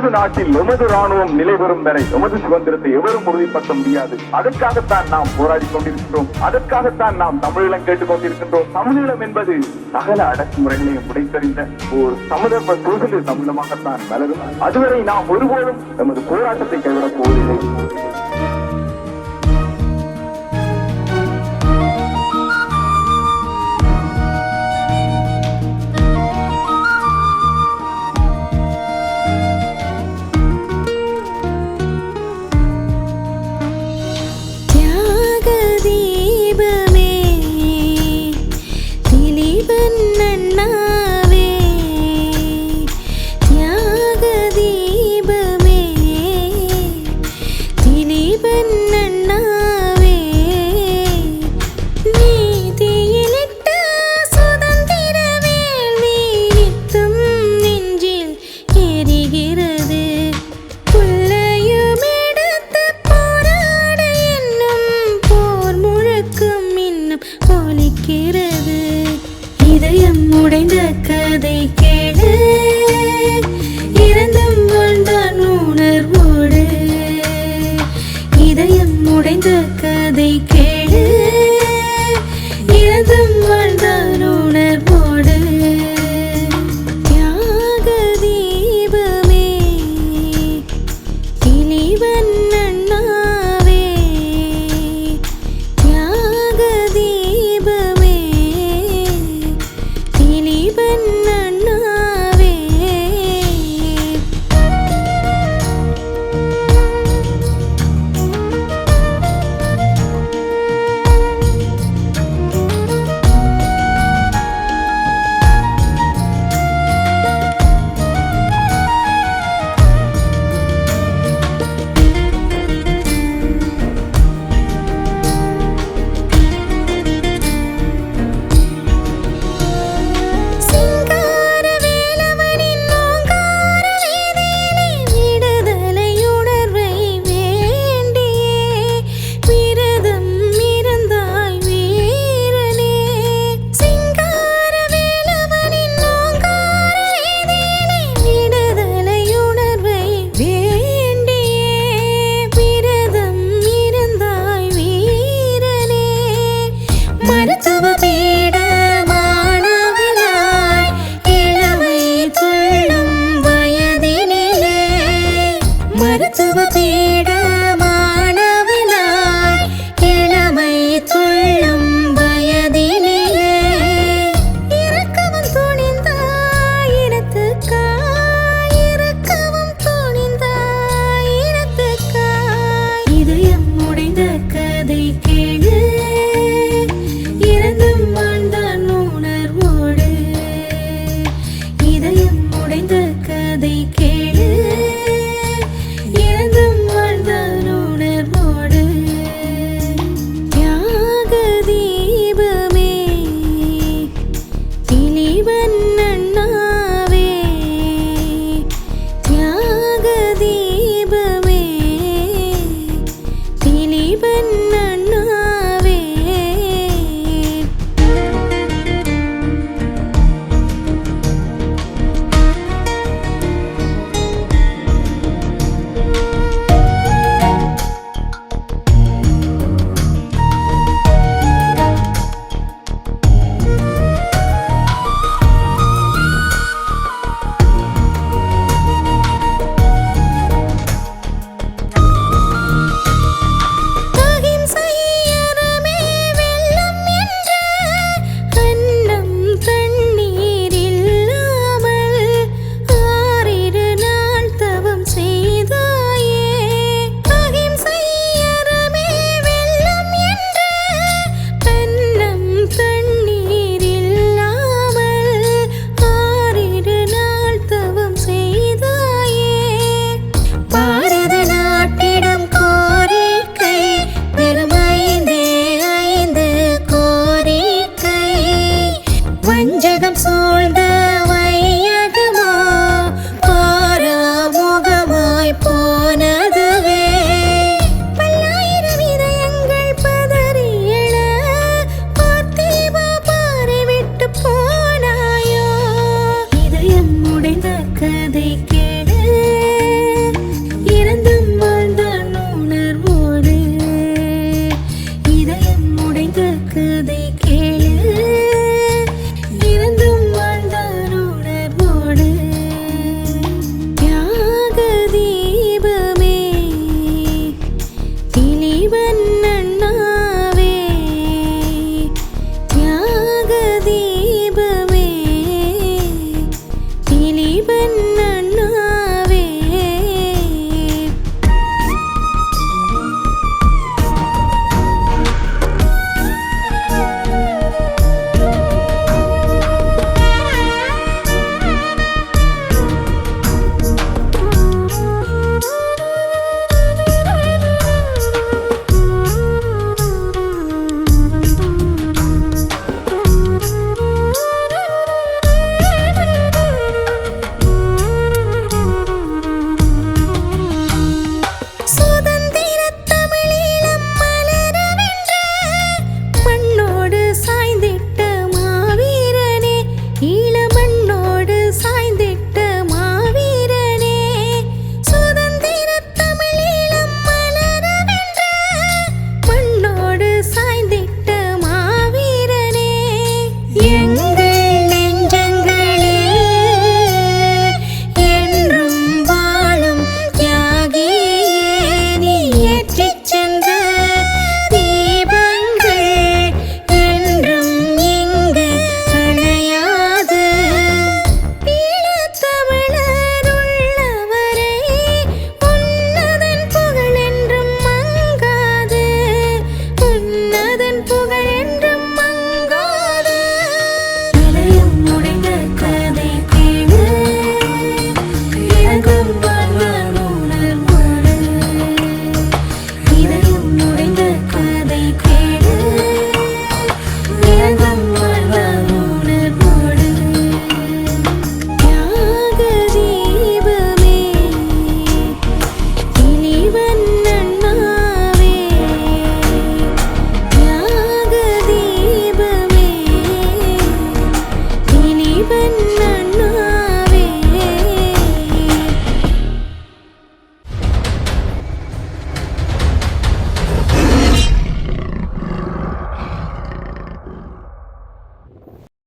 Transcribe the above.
எமது நாட்டில் எமது ராணுவம் நிலை பெறும் வரை எமது சுதந்திரத்தை எவரும் உறுதிப்படுத்த முடியாது. அதற்காகத்தான் நாம் போராடி கொண்டிருக்கின்றோம். அதற்காகத்தான் நாம் தமிழீழம் கேட்டுக் கொண்டிருக்கின்றோம். தமிழீழம் என்பது சகல அடக்குமுறைகளையும் உடைத்தறிந்த ஒரு சமதர்ம சூழலில் தமிழமாகத்தான் வளரும். அதுவரை நாம் ஒருபோதும் நமது போராட்டத்தை கைவிடப் போவதில்லை. உடைந்த கதை 知る ജീവൻ